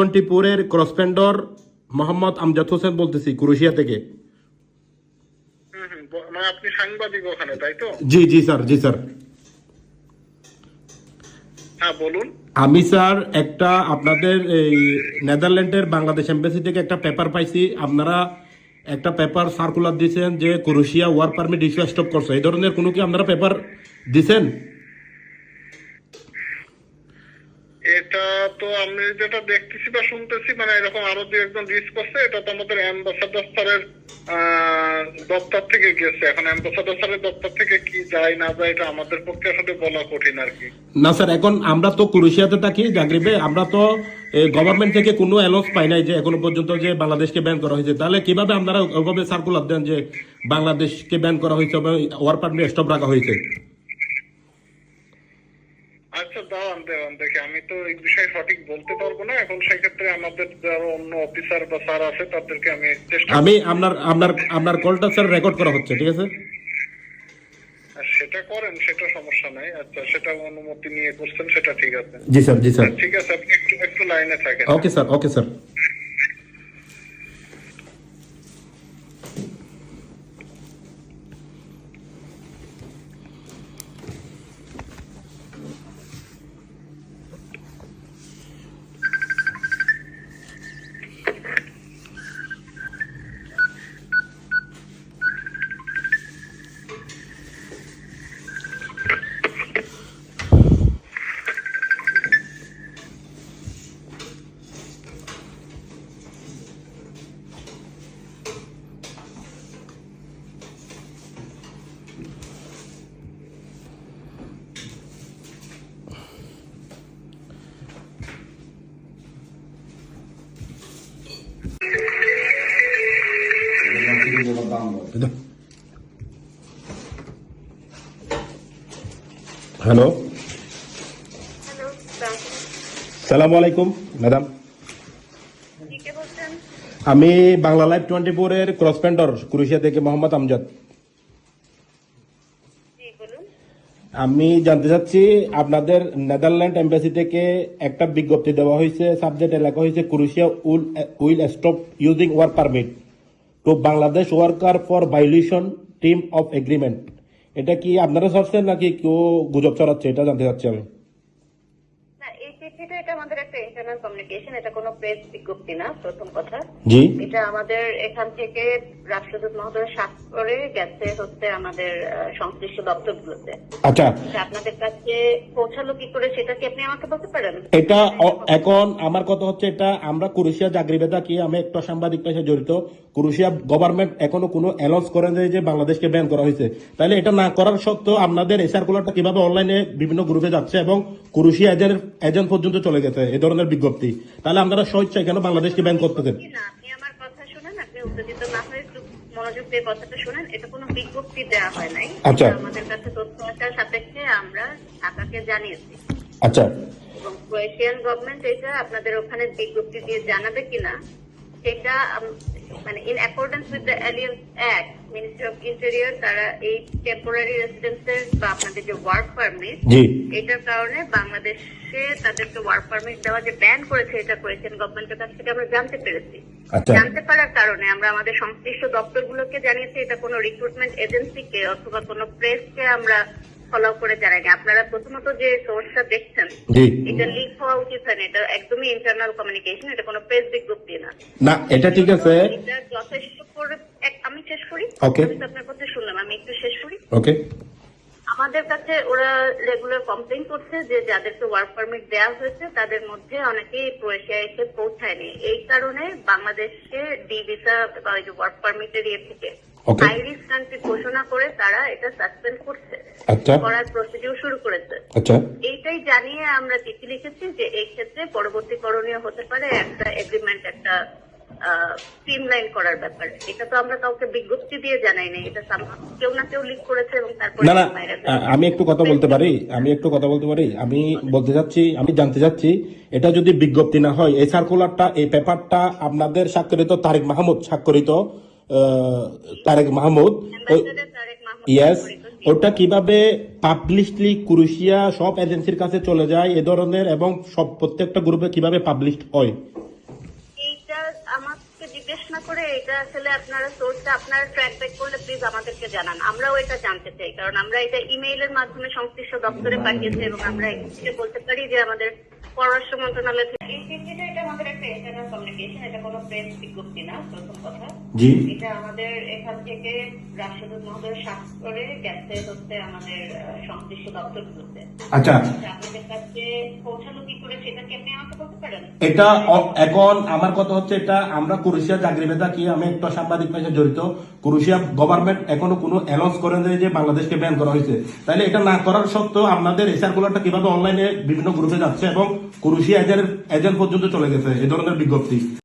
টোয়েন্টিপুরের ক্রসপেন্ডর মোহাম্মদ আমজাদ হোসেন বলতেছি ক্রোশিয়া থেকে। মানে আপনি সাংবাদিক ওখানে তাই তো? জি জি স্যার জি স্যার। হ্যাঁ বলুন। আমি স্যার একটা আপনাদের এই নেদারল্যান্ডের বাংলাদেশ এম্বাসি থেকে একটা পেপার পাইছি। আপনারা একটা পেপার সার্কুলার দিয়েছেন যে Croatia work permit issue stop করছে। এই ধরনের কোনো কি আপনারা পেপার দিছেন? এটা তো আমি যেটা দেখতেছি বা শুনতেছি মানে এরকম আরও দু একজন রিস্ক করছে, এটা তো আমাদের অ্যাম্বাসাডার স্যারের দপ্তর থেকে গেছে। এখন অ্যাম্বাসাডার স্যারের দপ্তর থেকে কি যায় না যায় এটা আমাদের পক্ষে আসলে বলা কঠিন আর কি। না স্যার, এখন আমরা তো ক্রোশিয়াতে থাকি, জাগরিবে, আমরা তো গভর্নমেন্ট থেকে কোনো অ্যালাউন্স পাই নাই যে এখনও পর্যন্ত যে বাংলাদেশকে ব্যান করা হয়েছে। তাহলে কীভাবে আপনারা ওভাবে সার্কুলার দেন যে বাংলাদেশকে ব্যান করা হয়েছে ওয়ার পারমিট স্টপ রাখা হয়েছে? দেখি আমি তো এই বিষয়ে সঠিক বলতে পারব না। এখন সেক্ষেত্রে আমাদের যারা অন্য অফিসার বা স্যার আছে তাদেরকে আমি চেষ্টা আমি আপনার আপনার আপনার কলটা স্যার রেকর্ড করা হচ্ছে ঠিক আছে? আর সেটা করেন সেটা সমস্যা নাই। আচ্ছা সেটা অনুমতি নিয়ে করছেন সেটা ঠিক আছে। জি স্যার জি স্যার ঠিক আছে আপনি একটু একটু লাইনে থাকেন। Okay sir okay sir hello সালাম আলাইকুম ম্যাডাম আমি বাংলা লাইভ টোয়েন্টি ফোরের ক্রসপেন্ডর ক্রোশিয়া থেকে মোহাম্মদ আমজাদ। আমি জানতে চাচ্ছি আপনাদের নেদারল্যান্ড এম্বাসি থেকে একটা বিজ্ঞপ্তি দেওয়া হয়েছে সাবজেক্ট লেখা হয়েছে Croatia will will stop using work permit to Bangladesh worker for violation term of agreement এটা কি আপনারা সরছেন নাকি কেউ গুজব চড়াচ্ছে এটা জানতে চাচ্ছি আমি। চিঠিটা এটা আমাদের একটা ইন্টারনাল কমিউনিকেশন এটা কোনো প্রেস বিজ্ঞপ্তি না প্রথম কথা। জি। এটা আমাদের এখান থেকে রাষ্ট্রদূত মহোদয় স্বাক্ষরে গেছে হচ্ছে আমাদের সংশ্লিষ্ট দপ্তরগুলোতে। আচ্ছা। আপনাদের কাছে পৌঁছালো কি করে সেটা কি আপনি আমাকে বলতে পারেন? এটা এখন আমার কথা হচ্ছে এটা আমরা কুরুশিয়া জাগরিবে থাকি আমি একটা সাংবাদিক পেশায় জড়িত। কুরুশিয়া গভর্নমেন্ট এখনও কোনো অ্যানাউন্স করেন যে যে বাংলাদেশকে ব্যান করা হয়েছে। তাহলে এটা না করার সত্ত্বেও আপনাদের এই সার্কুলারটা কীভাবে অনলাইনে বিভিন্ন গ্রুপে যাচ্ছে এবং কুরুশিয়া এজেন্ট এজেন্ট পর্যন্ত চলে গেছে এই ধরনের বিজ্ঞপ্তি। তাহলে আপনারা স্বেচ্ছায় কেন বাংলাদেশকে ব্যান করতেছেন? মনোযোগ দিয়ে কথাটা শুনেন। এটা কোনো বিজ্ঞপ্তি দেওয়া হয় নাই। আচ্ছা। আমাদের কাছে তথ্য আসার সাপেক্ষে আমরা ঢাকাকে জানিয়েছি। আচ্ছা। ক্রোয়েশিয়ান গভর্নমেন্ট এটা আপনাদের ওখানে বিজ্ঞপ্তি দিয়ে জানাবে কিনা সেটা মানে in accordance with the aliens act ministry of interior তারা এই টেম্পোরারি রেসিডেন্সের বা আপনাদের যে ওয়ার্ক পারমিট জি। এটার কারণে বাংলাদেশে তাদেরকে ওয়ার্ক পারমিট দেওয়া যে ব্যান করেছে এটা করেছেন গভর্নমেন্টের কাছ থেকে আমরা জানতে পেরেছি। আচ্ছা। জানতে পারার কারণে আমরা আমাদের সংশ্লিষ্ট দপ্তরগুলোকে জানিয়েছি এটা কোনো রিক্রুটমেন্ট এজেন্সিকে অথবা কোনো প্রেসকে আমরা ফলো করে জানাইনি আপনারা প্রথমত যে সোর্সটা দেখছেন এটা লিক হওয়া উচিত হয়নি এটা একদমই ইন্টারনাল কমিউনিকেশন এটা কোনো প্রেস বিজ্ঞপ্তি না। না এটা ঠিক আছে। এটা যথেষ্ট করে আমি শেষ করি? Okay. আমি আপনার কথা শুনলাম আমি একটু শেষ করি। ওকে আমাদের কাছে ওরা রেগুলার কমপ্লেন করছে যে যাদেরকে ওয়ার্ক পারমিট দেওয়া হয়েছে তাদের মধ্যে অনেকেই ক্রোয়েশিয়া এসে পৌঁছায়নি। এই কারণে বাংলাদেশে ডি ভিসা বা ওই যে ওয়ার্ক পারমিটের ইয়ে থেকে. হাই রিস্ক কান্ট্রি ঘোষণা করে তারা এটা সাসপেন্ড করছে। আচ্ছা। করার প্রসিডিউর শুরু করেছে। আচ্ছা। এইটাই জানিয়ে আমরা চিঠি লিখেছি যে এই ক্ষেত্রে পরবর্তী করণীয় হতে পারে একটা এগ্রিমেন্ট একটা স্ট্রিমলাইন করার ব্যাপার। এটা তো আমরা কাউকে বিজ্ঞপ্তি দিয়ে জানাই এটা কেউ না কেউ লিক করেছে এবং তারপরে না না আমি একটু কথা বলতে পারি। আমি একটু কথা বলতে পারি। আমি বলতে চাচ্ছি আমি জানতে চাচ্ছি এটা যদি বিজ্ঞপ্তি না হয় এই সার্কুলারটা এই পেপারটা আপনাদের স্বাক্ষরিত তারেক মাহমুদ স্বাক্ষরিত তারেক মাহমুদ ইয়েস। ওটা কীভাবে পাবলিশলি ক্রুশিয়া সব এজেন্সির কাছে চলে যায়, এ ধরনের এবং সব প্রত্যেকটা গ্রুপে কীভাবে পাবলিশ হয়? এইটা আমাকে জিজ্ঞেস না করে এটা আসলে আপনারা সোর্সটা আপনারা ট্র্যাক ব্যাক করলে প্লিজ আমাদেরকে জানান। আমরাও এটা জানতে চাই, কারণ আমরা এটা ইমেইলের মাধ্যমে সংশ্লিষ্ট দপ্তরে পাঠিয়েছি এবং আমরা বলতে পারি যে আমাদের পররাষ্ট্র মন্ত্রণালয় চিঠিটা এটা আমাদের একটা ইন্টারনাল কমিউনিকেশন এটা কোনো প্রেস বিজ্ঞপ্তি না প্রথম কথা। জি। এটা আমাদের এখান থেকে রাষ্ট্রদূত মহোদয় স্বাক্ষরে গেছে হচ্ছে আমাদের সংশ্লিষ্ট দপ্তরগুলোতে। আচ্ছা। আপনাদের কাছে পৌঁছালো কি করে সেটা কি আপনি আমাকে বলতে পারেন? এটা এখন আমার কথা হচ্ছে এটা আমরা কুরুশিয়া চাকরি চাকরিবেদা কি আমি একটা সাংবাদিক পেশায় জড়িত। কুরুশিয়া গভর্নমেন্ট এখনও কোনো অ্যানাউন্স করে দেয় যে বাংলাদেশকে ব্যান করা হয়েছে। তাহলে এটা না করার সত্ত্বেও আপনাদের এই সার্কুলারটা কীভাবে অনলাইনে বিভিন্ন গ্রুপে যাচ্ছে এবং কুরুশিয়া এজেন্ট এজেন্ট পর্যন্ত চলে গেছে এই ধরনের বিজ্ঞপ্তি।